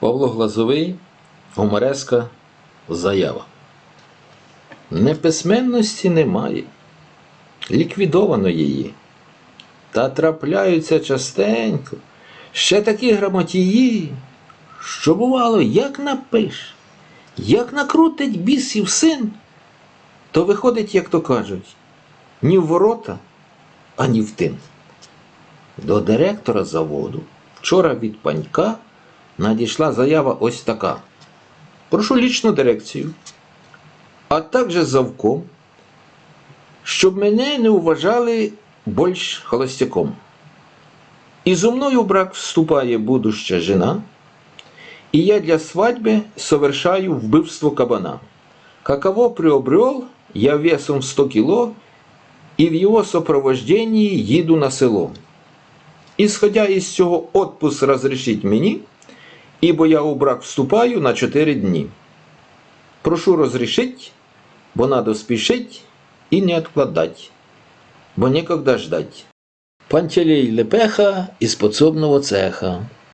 Павло Глазовий, гумореска заява. Неписьменності немає. Ліквідовано її. Та трапляються частенько. Ще такі грамотії, що бувало, як напиш, як накрутить бісів син, то виходить, як то кажуть, ні в ворота, ані в тин. До директора заводу вчора від панька надійшла заява ось така. Прошу лічну дирекцію, а також завком, щоб мене не вважали більш холостяком. І зо мною брак вступає будуща жена, и я для свадьбы совершаю вбивство кабана. Каково приобрел я весом в 100 кило, и в его сопровождении їду на село. Исходя із цього отпуск разрешить мені, ибо я у брак вступаю на 4 дні. Прошу розрішить, бо надо спішить і не откладать, бо некогда ждать. Пантелей Лепеха із подсобного цеха.